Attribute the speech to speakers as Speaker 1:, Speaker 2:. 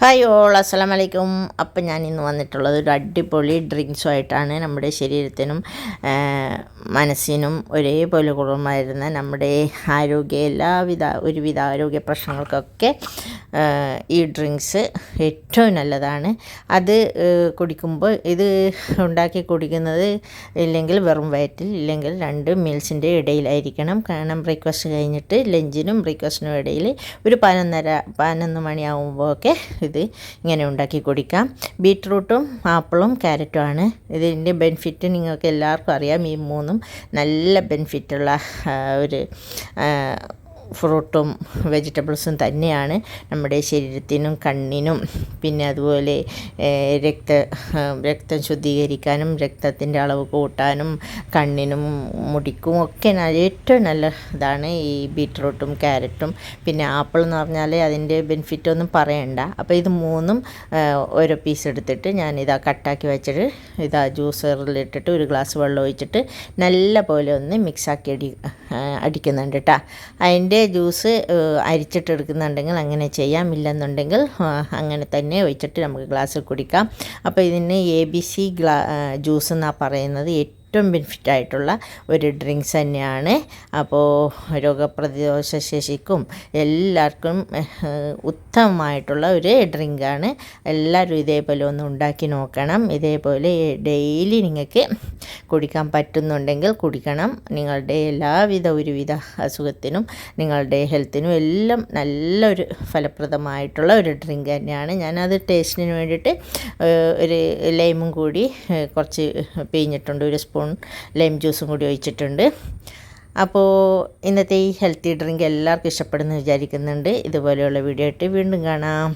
Speaker 1: Hi all അസ്സലാം വലൈക്കും അപ്പം ഞാൻ ഇന്ന് വന്നിട്ടുള്ളത് ഒരു അടിപൊളി ഡ്രിങ്ക്സുമായിട്ടാണ്. നമ്മുടെ ശരീരത്തിനും മനസ്സിനും ഒരേപോലെ ഗുണമായിരുന്ന നമ്മുടെ ആരോഗ്യ എല്ലാവിധ ഒരുവിധ ആരോഗ്യ പ്രശ്നങ്ങൾക്കൊക്കെ ഈ ഡ്രിങ്ക്സ് ഏറ്റവും നല്ലതാണ്. അത് കുടിക്കുമ്പോൾ ഇത് ഉണ്ടാക്കി കുടിക്കുന്നത് ഇല്ലെങ്കിൽ വെറും വയറ്റിൽ ഇല്ലെങ്കിൽ രണ്ട് മീൽസിന്റെ ഇടയിലായിരിക്കണം. കാരണം ബ്രേക്ക്ഫാസ്റ്റ് കഴിഞ്ഞിട്ട് ലഞ്ചിനും ബ്രേക്ക്ഫാസ്റ്റിനും ഇടയിൽ ഒരു പതിനൊന്നര പതിനൊന്ന് മണിയാകുമ്പോൾ ഒക്കെ ഇത് ഇങ്ങനെ ഉണ്ടാക്കി കുടിക്കാം. ബീട്രൂട്ടും ആപ്പിളും ക്യാരറ്റും ആണ്. ഇതിന്റെ ബെനിഫിറ്റ് നിങ്ങൾക്ക് എല്ലാവർക്കും അറിയാം. ഈ മൂന്നും നല്ല ബെനിഫിറ്റുള്ള ഒരു ഫ്രൂട്ടും വെജിറ്റബിൾസും തന്നെയാണ് നമ്മുടെ ശരീരത്തിനും കണ്ണിനും. പിന്നെ അതുപോലെ രക്ത രക്തം ശുദ്ധീകരിക്കാനും രക്തത്തിന്റെ അളവ് കൂട്ടാനും കണ്ണിനും മുടിക്കും ഒക്കെ ഏറ്റവും നല്ല ഇതാണ് ഈ ബീട്രൂട്ടും ക്യാരറ്റും. പിന്നെ ആപ്പിൾ എന്ന് പറഞ്ഞാൽ അതിന്റെ ബെനിഫിറ്റ് ഒന്നും പറയണ്ട. അപ്പോൾ ഇത് മൂന്നും ഓരോ പീസ് എടുത്തിട്ട് ഞാൻ ഇതാ കട്ടാക്കി വെച്ചിട്ട് ഇതാ ജ്യൂസറിലിട്ടിട്ട് ഒരു ഗ്ലാസ് വെള്ളം ഒഴിച്ചിട്ട് നല്ല പോലെ ഒന്ന് മിക്സാക്കി അടി അടിക്കുന്നുണ്ട് കേട്ടോ അതിന്റെ ജ്യൂസ് അരിച്ചിട്ട് എടുക്കുന്നുണ്ടെങ്കിൽ അങ്ങനെ ചെയ്യാം. ഇല്ലെന്നുണ്ടെങ്കിൽ അങ്ങനെ തന്നെ ഒഴിച്ചിട്ട് നമുക്ക് ഗ്ലാസ്സിൽ കുടിക്കാം. അപ്പോൾ ഇതിന് എ ബി സി ഗ്ലാ ജ്യൂസ് എന്നാണ് പറയുന്നത് ഏറ്റവും ബെനിഫിറ്റ് ആയിട്ടുള്ള ഒരു ഡ്രിങ്ക്സ് തന്നെയാണ്. അപ്പോൾ രോഗപ്രതിരോധ ശേഷിക്കും എല്ലാവർക്കും ഉത്തമമായിട്ടുള്ള ഒരു ഡ്രിങ്കാണ്. എല്ലാവരും ഇതേപോലെ ഒന്ന് ഉണ്ടാക്കി നോക്കണം. ഇതേപോലെ ഡെയിലി നിങ്ങൾക്ക് കുടിക്കാൻ പറ്റുന്നുണ്ടെങ്കിൽ കുടിക്കണം. നിങ്ങളുടെ എല്ലാവിധ ഒരുവിധ അസുഖത്തിനും നിങ്ങളുടെ ഹെൽത്തിനും എല്ലാം നല്ലൊരു ഫലപ്രദമായിട്ടുള്ള ഒരു ഡ്രിങ്ക് തന്നെയാണ്. ഞാനത് ടേസ്റ്റിന് വേണ്ടിയിട്ട് ഒരു ലൈമും കൂടി കുറച്ച് പിഴിഞ്ഞിട്ടുണ്ട്. ഒരു സ്പൂൺ ലൈം ജ്യൂസും കൂടി ഒഴിച്ചിട്ടുണ്ട്. അപ്പോൾ ഇന്നത്തെ ഈ ഹെൽത്തി ഡ്രിങ്ക് എല്ലാവർക്കും ഇഷ്ടപ്പെടുന്നു വിചാരിക്കുന്നുണ്ട്. ഇതുപോലെയുള്ള വീഡിയോ ആയിട്ട് വീണ്ടും കാണാം.